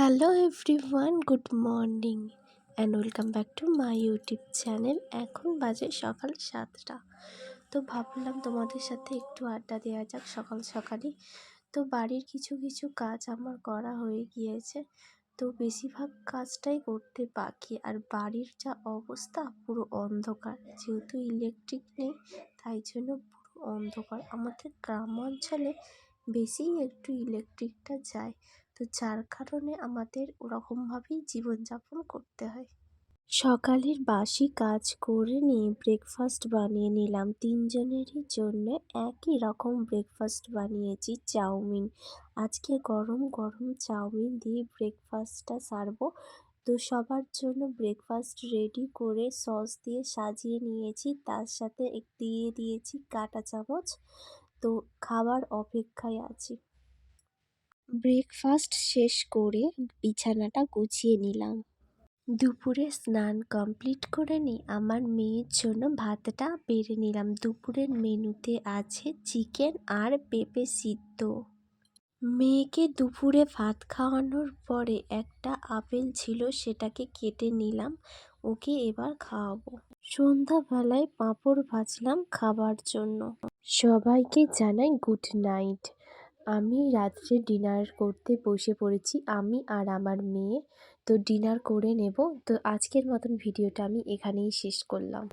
Hello everyone good morning and welcome back to my YouTube channel এখন বাজে সকাল সাতটা। তো ভাবলাম তোমাদের সাথে একটু আড্ডা দেওয়া যাক সকাল সকালই তো বাড়ির কিছু কিছু কাজ আমার করা হয়ে গিয়েছে। তো বেশিরভাগ কাজটাই করতে বাকি। আর বাড়ির যা অবস্থা, পুরো অন্ধকার। যেহেতু ইলেকট্রিক নেই, তাই জন্য পুরো অন্ধকার। আমাদের গ্রাম অঞ্চলে বেশি একটু ইলেকট্রিকটা যায়। তো যার কারণে আমাদের ওরকমভাবেই জীবনযাপন করতে হয়। সকালের বাসি কাজ করে নিয়ে ব্রেকফাস্ট বানিয়ে নিলাম। তিনজনেরই জন্য একই রকম ব্রেকফাস্ট বানিয়েছি, চাউমিন। আজকে গরম গরম চাউমিন দিয়ে ব্রেকফাস্টটা সারবো। তো সবার জন্য ব্রেকফাস্ট রেডি করে সস দিয়ে সাজিয়ে নিয়েছি। তার সাথে দিয়ে দিয়েছি কাঁটা চামচ। তো খাবার অপেক্ষায় আছি। ব্রেকফাস্ট শেষ করে বিছানাটা গুছিয়ে নিলাম। দুপুরে স্নান কমপ্লিট করে নিই আমার মেয়ের জন্য ভাতটা বেড়ে নিলাম। দুপুরের মেনুতে আছে চিকেন আর পেঁপে সিদ্ধ। মেয়েকে দুপুরে ভাত খাওয়ানোর পরে একটা আপেল ছিল সেটাকে কেটে নিলাম, ওকে এবার খাওয়াবো। সন্ধ্যাবেলায় পাঁপড় ভাজলাম খাবার জন্য। সবাইকে জানাই গুড নাইট। আমি রাত্রে ডিনার করতে বসে পড়েছি, আমি আর আমার মেয়ে। তো ডিনার করে নেব। তো আজকের মতন ভিডিওটা আমি এখানেই শেষ করলাম।